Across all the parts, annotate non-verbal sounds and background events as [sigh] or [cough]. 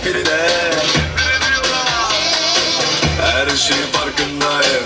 hiçbiri de. Her şeyin farkındayım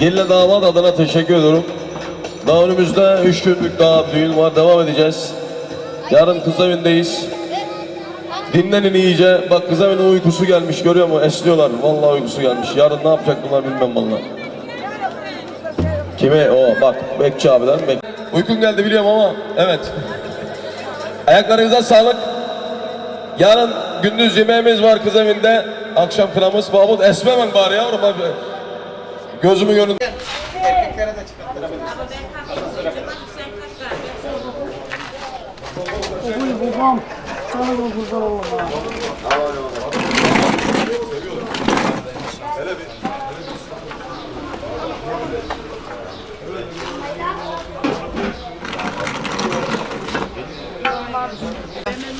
Gelinle damat adına teşekkür ediyorum. Daha önümüzde 3 günlük daha düğün var. Devam edeceğiz. Yarın kız evindeyiz. Dinlenin iyice. Bak kız evinin uykusu gelmiş görüyor musun? Esniyorlar. Vallahi uykusu gelmiş. Yarın ne yapacak bunlar bilmem vallahi. Kimi? O bak bekçi abiden. Bek Uykun geldi biliyorum ama evet. Ayaklarınıza sağlık. Yarın gündüz yemeğimiz var kız evinde. Akşam kınamız. Mahmut esmemen bari yavrum. Gözümün önünde. Erkeklere de çıkarttırabilirsiniz. Oy babam. Sana da güzel oldu.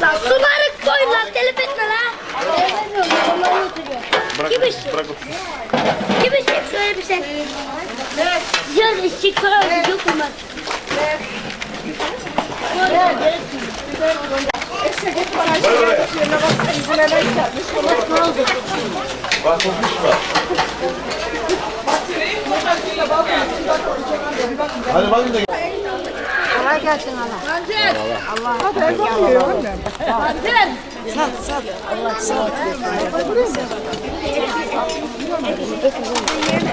Lan suları koy lan telef etme lan. Telef etmiyorum onları götürüyor. Kim içecek? Kim içecek? Söyle bir sen. Yaz içecek para işte hep baraj yerine bak izlemek gelmiş. Bak ne oldu? Bak olmuş mu? Hadi bakın da Kolay gelsin Allah. Hancel. Allah. Hadi Erdoğan yiyor annem. Hancel. Sağ sağ. Allah sağ ol.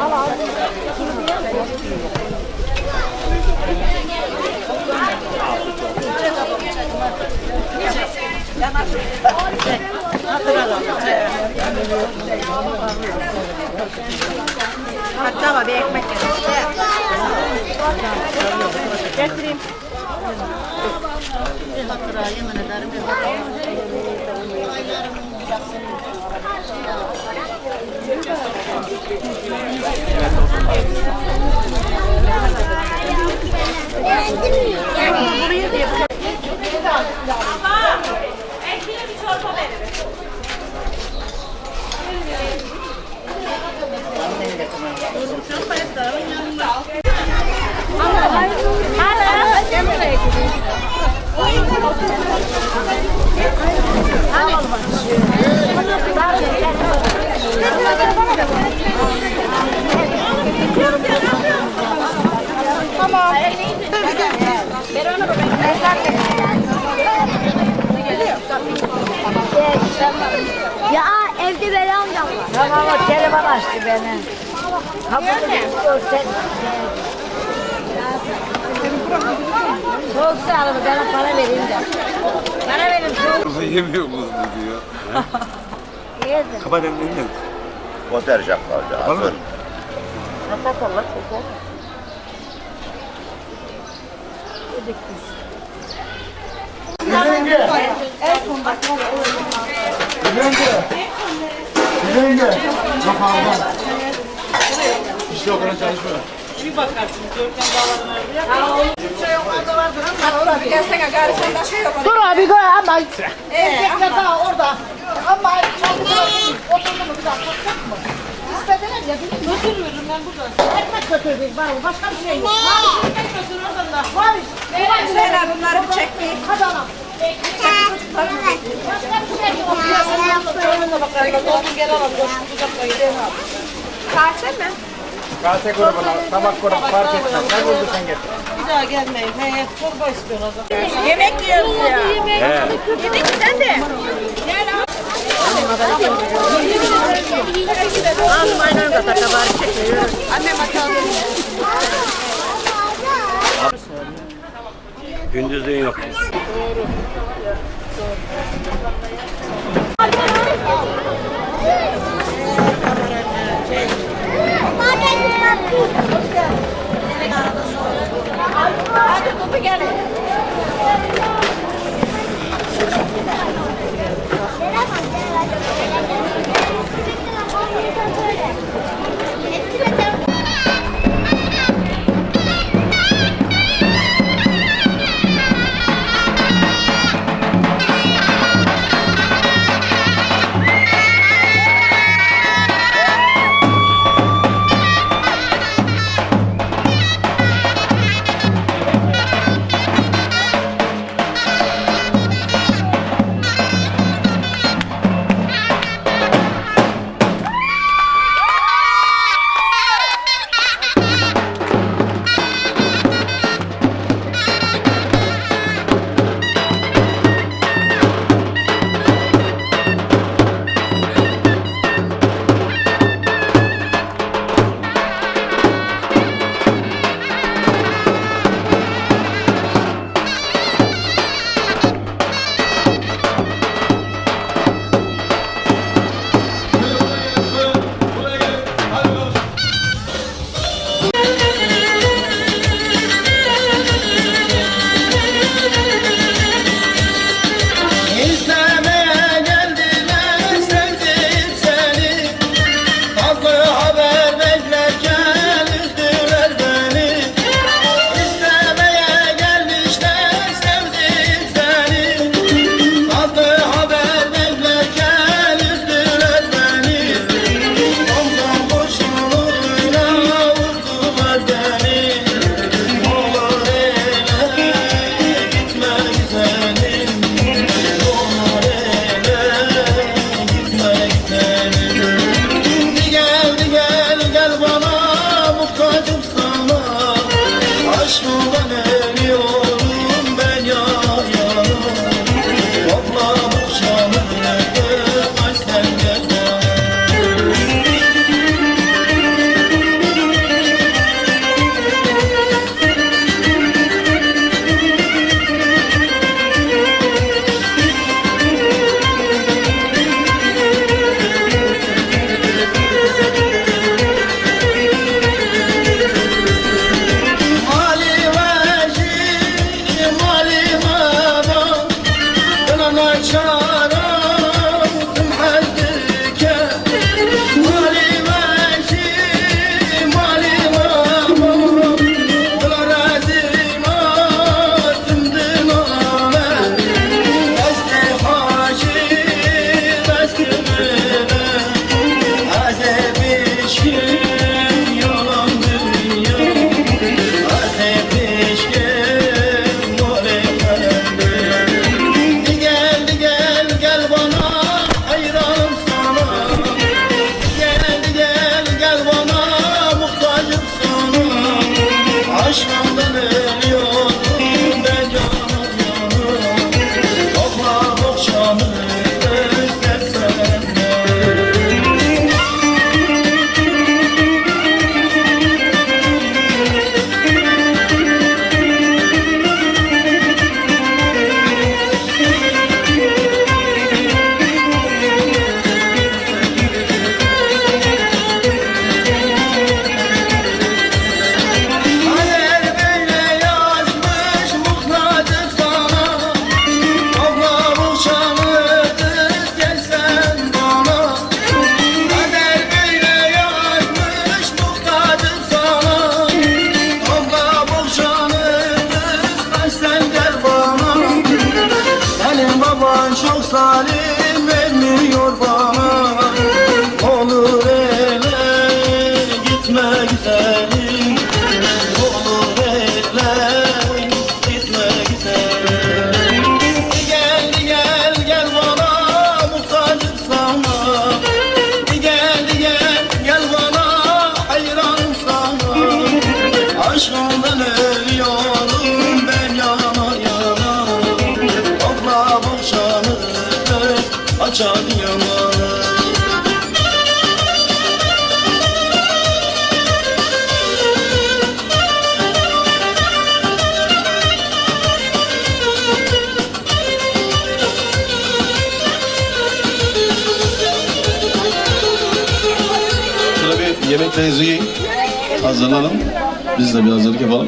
Allah. Allah. Hatta var bir ekmek getireyim. Bir hatıra yemin ederim. Bir hatıra ödeyecek bunlar. Ya evde Veli amcam var. Tamam o telefon açtı beni. Kapını göster. Soğuk su alın bana para vereyim de. Para verin soğuk. Yemiyor musun diyor. [laughs] Yedim. Kapat elini. Otel şapkalı. Hazır. Dur abi dur ama. Daha orada. Ama çok oturdu mu bir daha kalkacak mı? İstediler ya bir götürürüm ben burada. Ekmek götürdük var mı? Başka bir şey yok. Var ekmek götür oradan da. Var iş. Zeynep bunları bir çekmeyin. Hadi anam. Şey gel abi. Kase mi? Kase grubuna, tabak grubu fark etmez. Ne bulduysan getir. Bir daha gelmeyin. He, çorba istiyorsun o zaman. Yemek yiyoruz ya. Yedik sen de. Ağzım aynen kadar kabarık çekiyor. Annem bakalım. Gündüzlüğün yok. Hadi topu gel. Yemeklerinizi yiyin. Hazırlanın. Biz de bir hazırlık yapalım.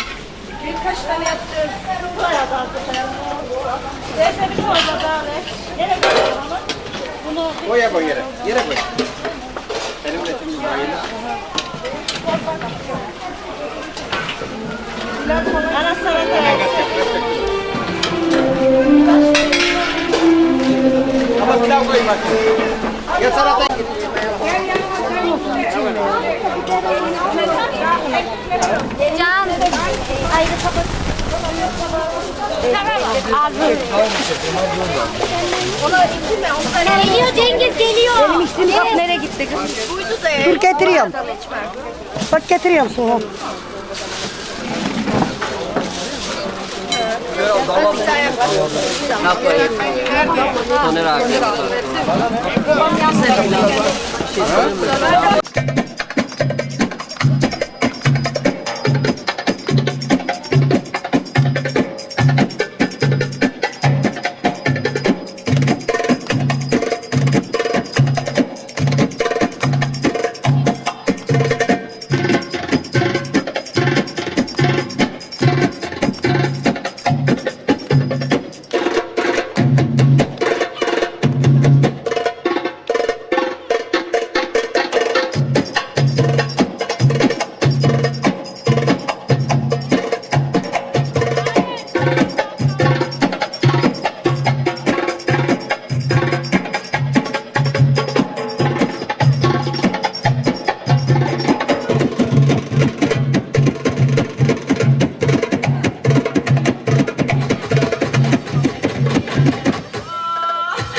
Koya koy yere. Yere koy. Elimle şimdi koyayım. Ama pilav koy bak. Ya salata Can. Ayrı kapat. Geliyor Cengiz geliyor. Benim içtiğim kap nereye gitti? Dur getiriyorum. Bak getiriyorum soğuk.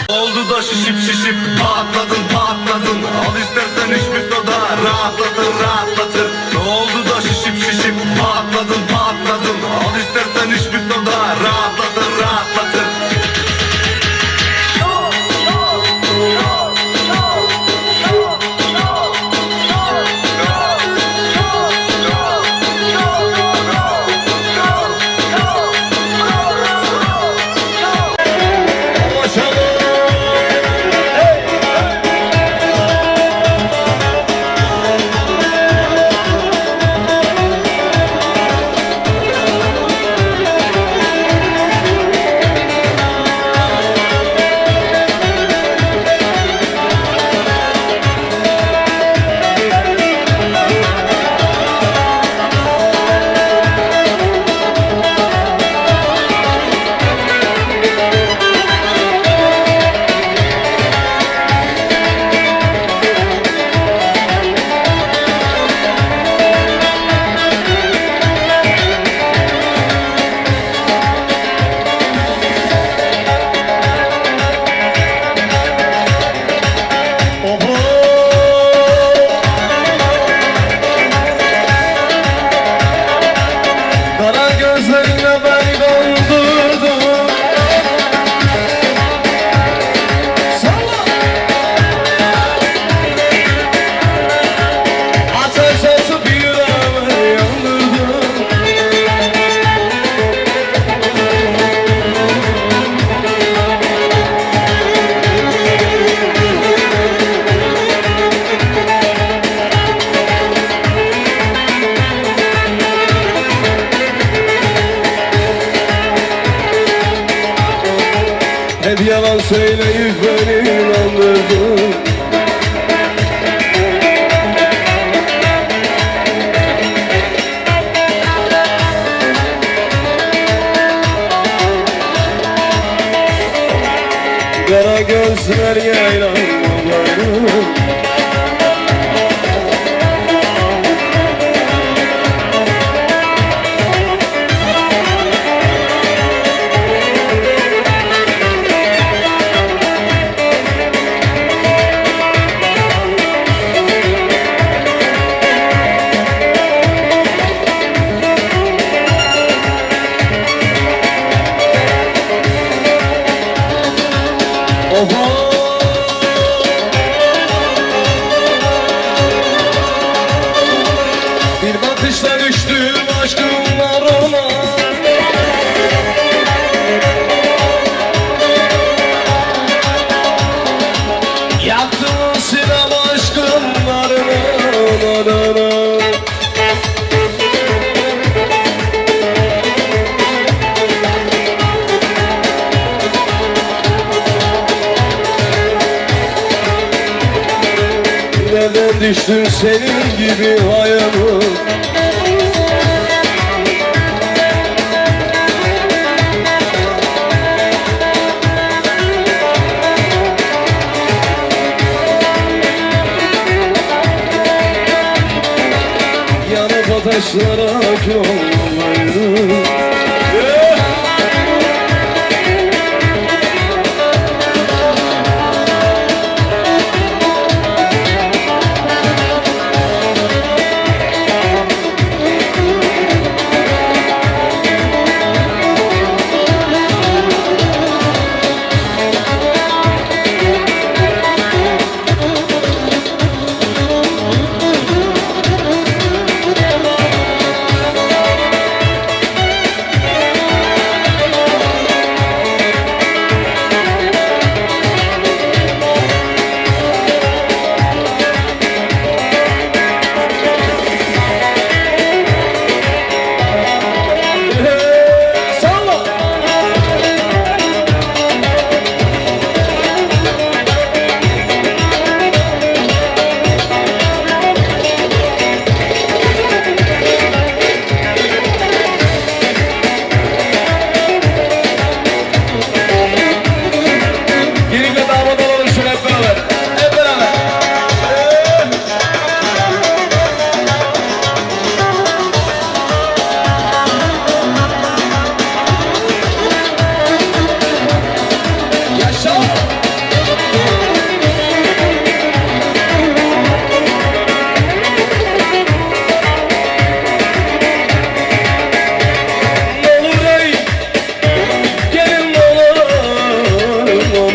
Oldu da şişip şişip patladın patladın. Al istersen hiçbir soda rahatlatır rahatlatır. Oldu da şişip şişip patladın patladın. Al istersen hiçbir soda rahatlatır rahatlatır Hüseyin'e yüz ver. Yanıp ateşlere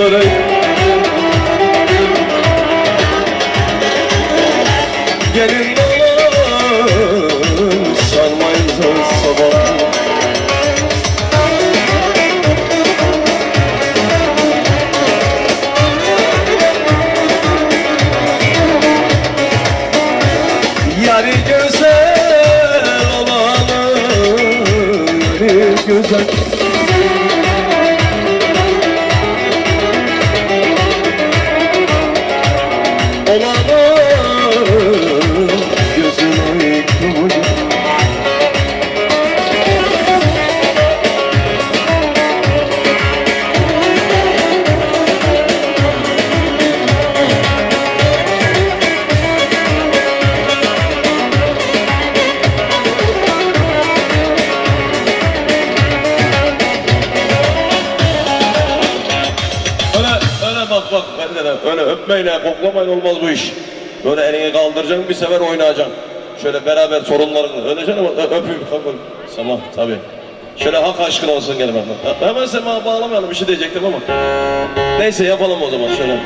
ne öpmeyle koklamayla olmaz bu iş. Böyle elini kaldıracaksın bir sefer oynayacaksın. Şöyle beraber sorunlarını öyle canım öpeyim. Tamam tabi. Şöyle hak aşkın olsun gel benden. Hemen sema bağlamayalım bir şey diyecektim ama. Neyse yapalım o zaman şöyle.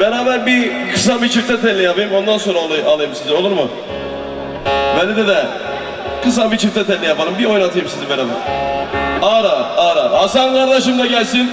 Beraber bir kısa bir çifte telli yapayım ondan sonra alayım, alayım sizi olur mu? Beni de de kısa bir çifte telli yapalım bir oynatayım sizi beraber. Ara ara Hasan kardeşim de gelsin.